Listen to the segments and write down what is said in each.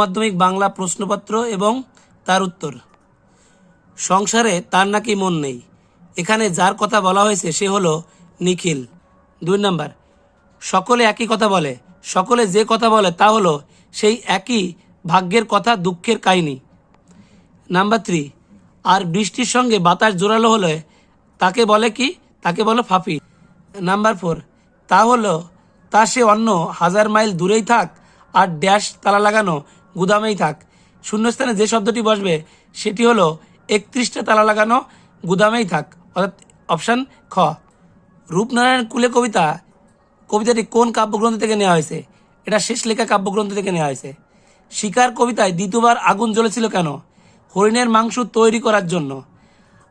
মাধ্যমিক বাংলা প্রশ্নপত্র এবং তার উত্তর। সংসারে তার নাকি মন নেই। এখানে যার কথা বলা হয়েছে সে হলো নিখিল। দুই নাম্বার, সকলে একই কথা বলে। সকলে যে কথা বলে তা হলো সেই একই ভাগ্যের কথা, দুঃখের কাহিনী। নাম্বার থ্রি, আর বৃষ্টির সঙ্গে বাতাস জোরালো হলে তাকে বলে কি? তাকে বলে ফাফি নাম্বার ফোর, তা হলো, তা সে অন্য হাজার মাইল দূরেই থাক আর ড্যাশ তালা লাগানো গুদামেই থাক। শূন্যস্থানে যে শব্দটি বসবে, সেটি হলো একত্রিশটা তালা লাগানো, গুদামেই থাক। অর্থাৎ অপশান খ। রূপনারায়ণ কুলে কবিতা, কবিতাটি কোন কাব্যগ্রন্থ থেকে নেওয়া হয়েছে? এটা শেষ লেখা কাব্যগ্রন্থ থেকে নেওয়া হয়েছে। শিকার কবিতায় দ্বিতীয়বার আগুন জ্বলেছিল কেন? হরিণের মাংস তৈরি করার জন্য।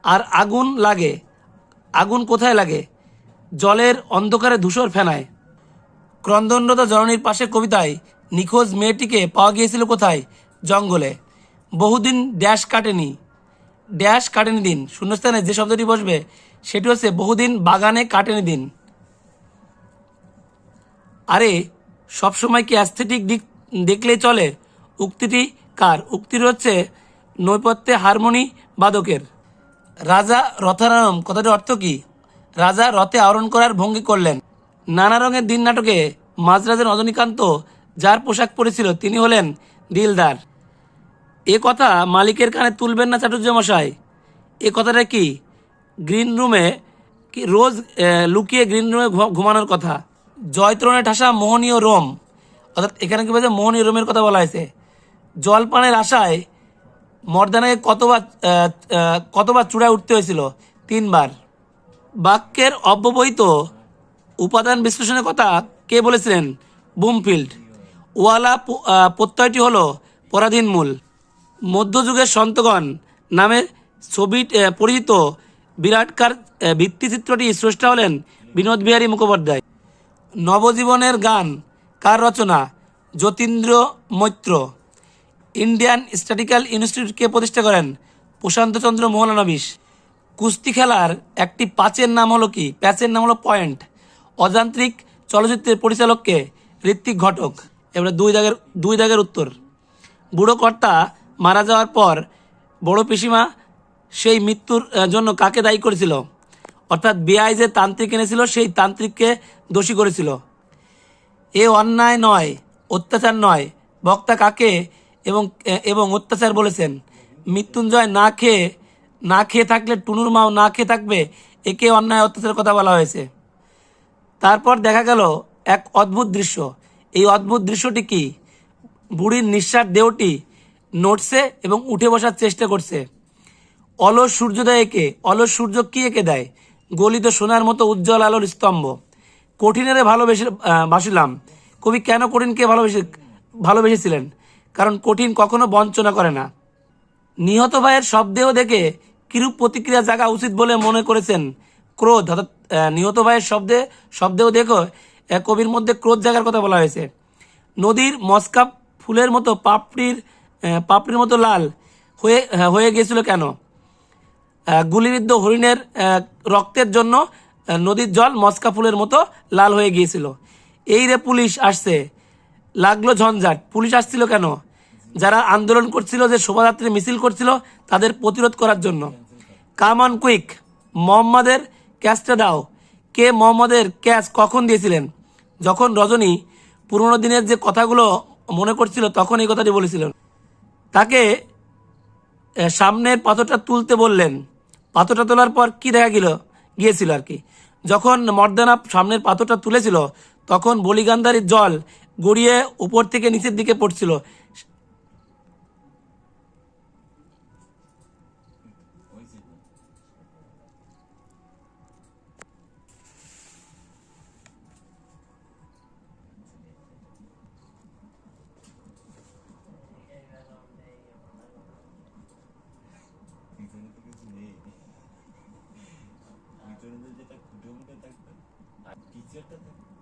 আর আগুন লাগে, আগুন কোথায় লাগে? জলের অন্ধকারে ধূসর ফেনায়। ক্রন্দনরত জননীর পাশে কবিতায় নিখোঁজ মেয়েটিকে পাওয়া গিয়েছিল কোথায়? জঙ্গলে। বহুদিন ড্যাশ কাটেনি। ড্যাশ কাটেনি দিন। শূন্যস্থানে যে শব্দটি বসবে, সেটি হচ্ছে বহুদিন বাগানে কাটেনি দিন। আরে, সবসময় কি অ্যাস্থেটিক দিক দেখলেই চলে? উক্তিটি কার? উক্তিটি হচ্ছে নৈপথ্যে হারমোনি বাদকের। রাজা রথারাম, কথাটির অর্থ কি? রাজা রথে আহরণ করার ভঙ্গি করলেন। নানা রঙের দিন নাটকে মাঝরাজের রজনীকান্ত যার পোশাক পরেছিল তিনি হলেন দিলদার। এ কথা মালিকের কানে তুলবেন না চাটুর্য মশাই এ কথাটা কি? গ্রিন রুমে কি রোজ লুকিয়ে গ্রিন রুমে ঘুমানোর কথা। জয়ত্রণে ঠাসা মোহনীয় রোম। অর্থাৎ এখানে কি বলছে? মোহনীয় রোমের কথা বলা হয়েছে। জলপানের আশায় মর্দানাকে কতবার কতবার চূড়ায় উঠতে হয়েছিল? তিনবার। বাক্যের অব্যবহিত উপাদান বিশ্লেষণের কথা কে বলেছিলেন? বুমফিল্ড। ওয়ালা প্রত্যয়টি হলো পরাধীন মূল। মধ্যযুগের সন্তগণ নামে ছবি পরিচিত বিরাটকার ভিত্তিচিত্রটি স্রষ্টা হলেন বিনোদ বিহারী মুখোপাধ্যায়। নবজীবনের গান কার রচনা? যতীন্দ্র মৈত্র। ইন্ডিয়ান স্ট্যাটিক্যাল ইনস্টিটিউটকে প্রতিষ্ঠা করেন প্রশান্তচন্দ্র মোহনানবিশ কুস্তি খেলার একটি পাঁচের নাম হলো কি? প্যাচের নাম হলো পয়েন্ট। অযান্ত্রিক চলচ্চিত্রের পরিচালককে ঋত্বিক ঘটক। এবারে দুই দাগের দুই দাগের উত্তর। বুড়ো কর্তা মারা যাওয়ার পর বড় পিসিমা সেই মৃত্যুর জন্য কাকে দায়ী করেছিল? অর্থাৎ বিআই যে তান্ত্রিক এনেছিল, সেই তান্ত্রিককে দোষী করেছিল। এ অন্যায় নয়, অত্যাচার নয়। বক্তা কাকে এবং এবং অত্যাচার বলেছেন? মৃত্যুঞ্জয় না খেয়ে না খেয়ে থাকলে টুনুর মাও না খেয়ে থাকবে, একে অন্যায় অত্যাচারের কথা বলা হয়েছে। তারপর দেখা গেল এক অদ্ভুত দৃশ্য। এই অদ্ভুত দৃশ্যটি কি? বুড়ির নিঃশ্বাস দেহটি নড়ছে এবং উঠে বসার চেষ্টা করছে। অলস সূর্যোদয় একে। অলস সূর্য কি একে দেয়? গলিত সোনার মতো উজ্জ্বল আলোর স্তম্ভ। কঠিনেরে ভালোবেসে আহ, বাসিলাম কবি কেন কঠিনকে ভালোবেসে ভালোবেসেছিলেন? কারণ কঠিন কখনো বঞ্চনা করে না। নিহত ভাইয়ের শবদেহ দেখে কিরূপ প্রতিক্রিয়া জাগা উচিত বলে মনে করেছেন ক্রোধ? অর্থাৎ নিহত ভাইয়ের শব্দে শবদেহ দেখো কবির মধ্যে ক্রোধ জাগার কথা বলা হয়েছে। নদীর মস্কা ফুলের মতো পাপড়ির পাপড়ির মতো লাল হয়ে হয়ে গিয়েছিল কেন? গুলিবিদ্ধ হরিণের রক্তের জন্য নদীর জল মস্কা ফুলের মতো লাল হয়ে গিয়েছিল। এই রে পুলিশ আসছে। লাগল ঝঞ্ঝাট। পুলিশ আসছিল কেন? যারা আন্দোলন করছিল, যে শোভাযাত্রী মিছিল করছিল, তাদের প্রতিরোধ করার জন্য। Come on quick. মোহাম্মদের ক্যাচটা দাও। কে মোহাম্মদের ক্যাচ কখন দিয়েছিলেন? যখন রজনী পুরোনো দিনের যে কথাগুলো মনে করছিল, তখন এই কথাটি বলেছিলেন। তাকে সামনের পাথরটা তুলতে বললেন। পাথরটা তোলার পর কি দেখা গেল? গিয়েছিল আর কি। যখন মর্দানা সামনের পাথরটা তুলেছিল, তখন বলিগান্ধারীর জল গড়িয়ে উপর থেকে নিচের দিকে পড়ছিল। চেষ্টা থাকে